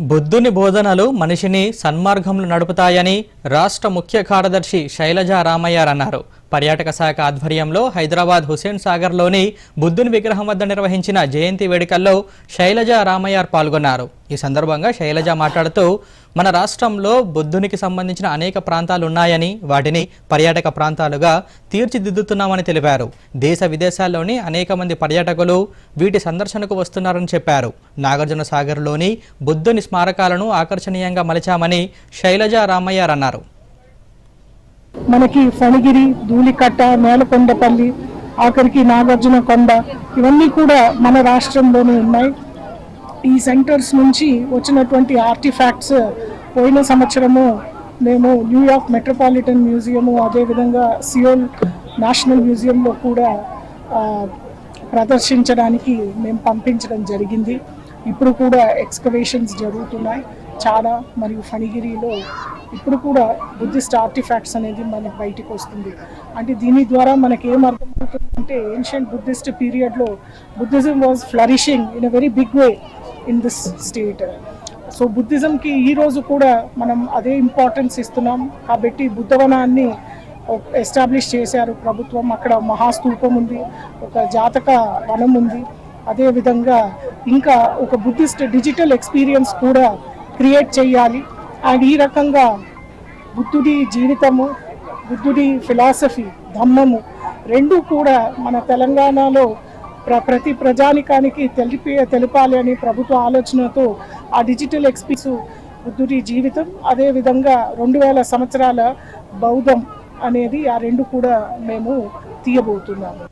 బుద్ధుని బోధనలు మనిషిని సన్మార్గంలో నడుపుతాయని రాష్ట్ర ముఖ్య కార్యదర్శి శైలజ రామయ్యార్ అన్నారు. పర్యాటక శాఖ ఆధ్వర్యంలో హైదరాబాద్ హుసేన్ సాగర్లోని బుద్ధుని విగ్రహం వద్ద నిర్వహించిన జయంతి వేడుకల్లో శైలజ రామయ్యార్ పాల్గొన్నారు. ఈ సందర్భంగా శైలజ మాట్లాడుతూ మన రాష్ట్రంలో బుద్ధునికి సంబంధించిన అనేక ప్రాంతాలు ఉన్నాయని వాటిని పర్యాటక ప్రాంతాలుగా తీర్చిదిద్దుతున్నామని తెలిపారు. దేశ విదేశాల్లోని అనేక మంది పర్యాటకులు వీటి సందర్శనకు వస్తున్నారని చెప్పారు. నాగార్జున సాగర్లోని బుద్ధుని స్మారకాలను ఆకర్షణీయంగా మలిచామని శైలజ రామయ్యార్ అన్నారు. మనకి ఫణిగిరి ధూళికట్ట మేలకొండపల్లి ఆఖరికి నాగార్జున కొండ ఇవన్నీ కూడా మన రాష్ట్రంలోనే ఉన్నాయి. ఈ సెంటర్స్ నుంచి వచ్చినటువంటి ఆర్టిఫాక్ట్స్ పోయిన సంవత్సరము మేము న్యూయార్క్ మెట్రోపాలిటన్ మ్యూజియము అదేవిధంగా సియోల్ నేషనల్ మ్యూజియంలో కూడా ప్రదర్శించడానికి మేము పంపించడం జరిగింది. ఇప్పుడు కూడా ఎక్స్కవేషన్స్ జరుగుతున్నాయి. చాలా మరియు ఫణిగిరిలో ఇప్పుడు కూడా బుద్ధిస్ట్ ఆర్టిఫాక్ట్స్ అనేది మనకి బయటికి వస్తుంది. అంటే దీని ద్వారా మనకి ఏం అర్థమవుతుందంటే ఏన్షియంట్ బుద్ధిస్ట్ పీరియడ్లో Buddhism was flourishing in a very big way in this state so బుద్ధిజంకి ఈరోజు కూడా మనం అదే ఇంపార్టెన్స్ ఇస్తున్నాం. కాబట్టి బుద్ధవనాన్ని ఎస్టాబ్లిష్ చేశారు ప్రభుత్వం. అక్కడ మహాస్తూపం ఉంది ఒక జాతక వనం ఉంది. అదేవిధంగా ఇంకా ఒక బుద్ధిస్ట్ డిజిటల్ ఎక్స్పీరియన్స్ కూడా క్రియేట్ చేయాలి. అండ్ ఈ రకంగా బుద్ధుడి జీవితము బుద్ధుడి ఫిలాసఫీ ధమ్మము రెండు కూడా మన తెలంగాణలో ప్రతి ప్రజానికానికి తెలిపి తెలిపాలి అని ప్రభుత్వ ఆలోచనతో ఆ డిజిటల్ ఎక్స్పీరియన్స్ బుద్ధుడి జీవితం అదేవిధంగా రెండు వేల సంవత్సరాల బౌద్ధం అనేది ఆ రెండు కూడా మేము తీయబోతున్నాము.